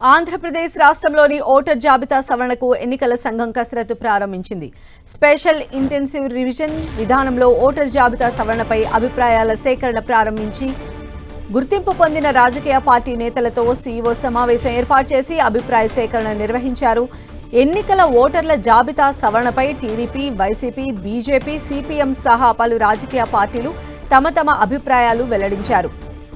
ఆంధ్రప్రదేశ్ రాష్ట్రంలోని ఓటర్ జాబితా సవరణకు ఎన్నికల సంఘం కసరత్తు ప్రారంభించింది. స్పెషల్ ఇంటెన్సివ్ రివిజన్ విధానంలో ఓటర్ జాబితా సవరణపై అభిప్రాయాల సేకరణ ప్రారంభించి గుర్తింపు పొందిన రాజకీయ పార్టీ నేతలతో సీఈఓ సమావేశం ఏర్పాటు చేసి అభిప్రాయ సేకరణ నిర్వహించారు. ఎన్నికల ఓటర్ల జాబితా సవరణపై టీడీపీ వైసీపీ బీజేపీ సిపిఎం సహా పలు రాజకీయ పార్టీలు తమ తమ అభిప్రాయాలు వెల్లడించారు.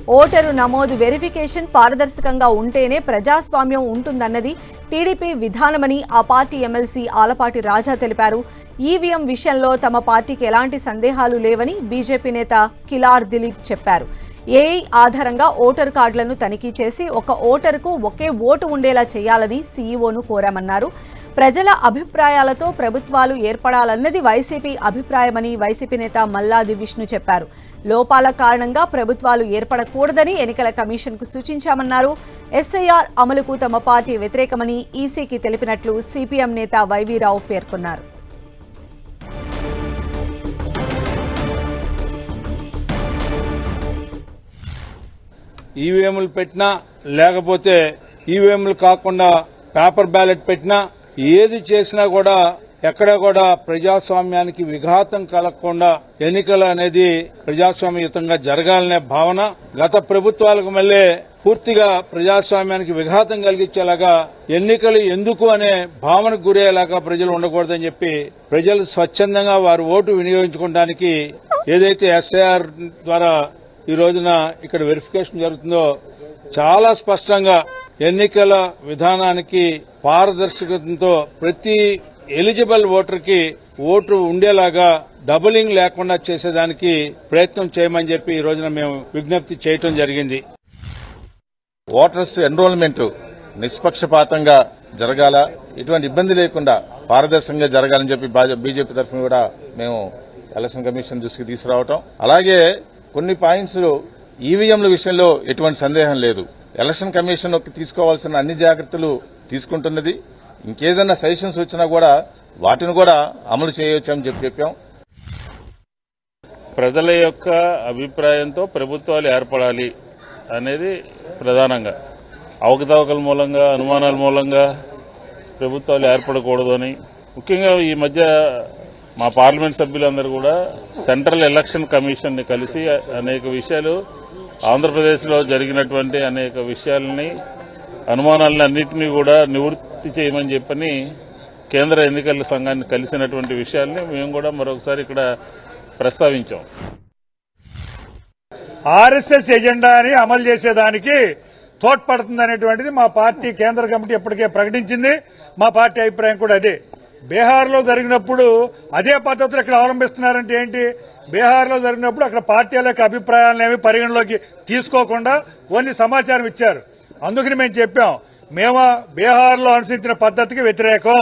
ఓటరు నమోదు వెరిఫికేషన్ పారదర్శకంగా ఉంటేనే ప్రజాస్వామ్యం ఉంటుందన్నది టీడీపీ విధానమని ఆ పార్టీ ఎమ్మెల్సీ ఆలపాటి రాజా తెలిపారు. ఈవీఎం విషయంలో తమ పార్టీకి ఎలాంటి సందేహాలు లేవని బీజేపీ నేత కిలార్ దిలీప్ చెప్పారు. ఏఐ ఆధారంగా ఓటర్ కార్డులను తనిఖీ చేసి ఒక ఓటరుకు ఒకే ఓటు ఉండేలా చేయాలని సీఈఓను కోరామన్నారు. ప్రజల అభిప్రాయాలతో ప్రభుత్వాలు ఏర్పడాలన్నది వైసీపీ అభిప్రాయమని వైసీపీ నేత మల్లాది విష్ణు చెప్పారు. లోపాల కారణంగా ప్రభుత్వాలు ఏర్పడకూడదని ఎన్నికల కమిషన్కు సూచించామన్నారు. ఎస్ఐఆర్ అమలుకు తమ పార్టీ వ్యతిరేకమని ఈసీకి తెలిపినట్లు సిపిఎం నేత వైవీరావు పేర్కొన్నారు. ఈవీఎంలు పెట్టినా లేకపోతే ఈవీఎంలు కాకుండా పేపర్ బ్యాలెట్ పెట్టినా ఏది చేసినా కూడా ఎక్కడ కూడా ప్రజాస్వామ్యానికి విఘాతం కలగకుండా ఎన్నికలు అనేది ప్రజాస్వామ్యయుతంగా జరగాలనే భావన గత ప్రభుత్వాలకు మళ్ళీ పూర్తిగా ప్రజాస్వామ్యానికి విఘాతం కలిగించేలాగా ఎన్నికలు ఎందుకు అనే భావనకు గురయ్యేలాగా ప్రజలు ఉండకూడదని చెప్పి ప్రజలు స్వచ్ఛందంగా వారి ఓటు వినియోగించుకోవడానికి ఏదైతే ఎస్ఐఆర్ ద్వారా ఈ రోజున ఇక్కడ వెరిఫికేషన్ జరుగుతుందో చాలా స్పష్టంగా ఎన్నికల విధానానికి పారదర్శకతతో ప్రతి ఎలిజిబుల్ ఓటర్కి ఓటు ఉండేలాగా డబులింగ్ లేకుండా చేసేదానికి ప్రయత్నం చేయమని చెప్పి ఈ రోజున మేము విజ్ఞప్తి చేయటం జరిగింది. ఓటర్స్ ఎన్రోల్మెంట్ నిష్పక్షపాతంగా జరగాల ఎటువంటి ఇబ్బంది లేకుండా పారదర్శకంగా జరగాలని చెప్పి బాజ- బీజేపీ తరఫున కూడా మేము ఎలక్షన్ కమిషన్ దృష్టికి తీసుకురావటం. అలాగే కొన్ని పాయింట్స్లో ఈవీఎంల విషయంలో ఎటువంటి సందేహం లేదు. ఎలక్షన్ కమిషన్ తీసుకోవాల్సిన అన్ని జాగ్రత్తలు తీసుకుంటున్నది. ఇంకేదన్నా సజెషన్స్ వచ్చినా కూడా వాటిని కూడా అమలు చేయవచ్చని చెప్పి చెప్పాం. ప్రజల యొక్క అభిప్రాయంతో ప్రభుత్వాలు ఏర్పడాలి అనేది ప్రధానంగా. అవకతవకల మూలంగా అనుమానాల మూలంగా ప్రభుత్వాలు ఏర్పడకూడదు అని. ముఖ్యంగా ఈ మధ్య మా పార్లమెంట్ సభ్యులందరూ కూడా సెంట్రల్ ఎలక్షన్ కమిషన్ని కలిసి అనేక విషయాలు ఆంధ్రప్రదేశ్లో జరిగినటువంటి అనేక విషయాలని అనుమానాలను అన్నింటినీ కూడా నివృత్తి చేయమని చెప్పని కేంద్ర ఎన్నికల సంఘాన్ని కలిసినటువంటి విషయాల్ని మేము కూడా మరొకసారి ఇక్కడ ప్రస్తావించాం. ఆర్ఎస్ఎస్ ఎజెండాని అమలు చేసేదానికి తోడ్పడుతుంది అనేటువంటిది మా పార్టీ కేంద్ర కమిటీ ఇప్పటికే ప్రకటించింది. మా పార్టీ అభిప్రాయం కూడా అదే. బీహార్లో జరిగినప్పుడు అదే పద్ధతులు ఇక్కడ అవలంబిస్తున్నారంటే ఏంటి? బీహార్లో జరిగినప్పుడు అక్కడ పార్టీల యొక్క అభిప్రాయాలను ఏమి పరిగణలోకి తీసుకోకుండా ఓన్లీ సమాచారం ఇచ్చారు. అందుకని మేము చెప్పాం మేము బీహార్లో అనుసరించిన పద్ధతికి వ్యతిరేకం.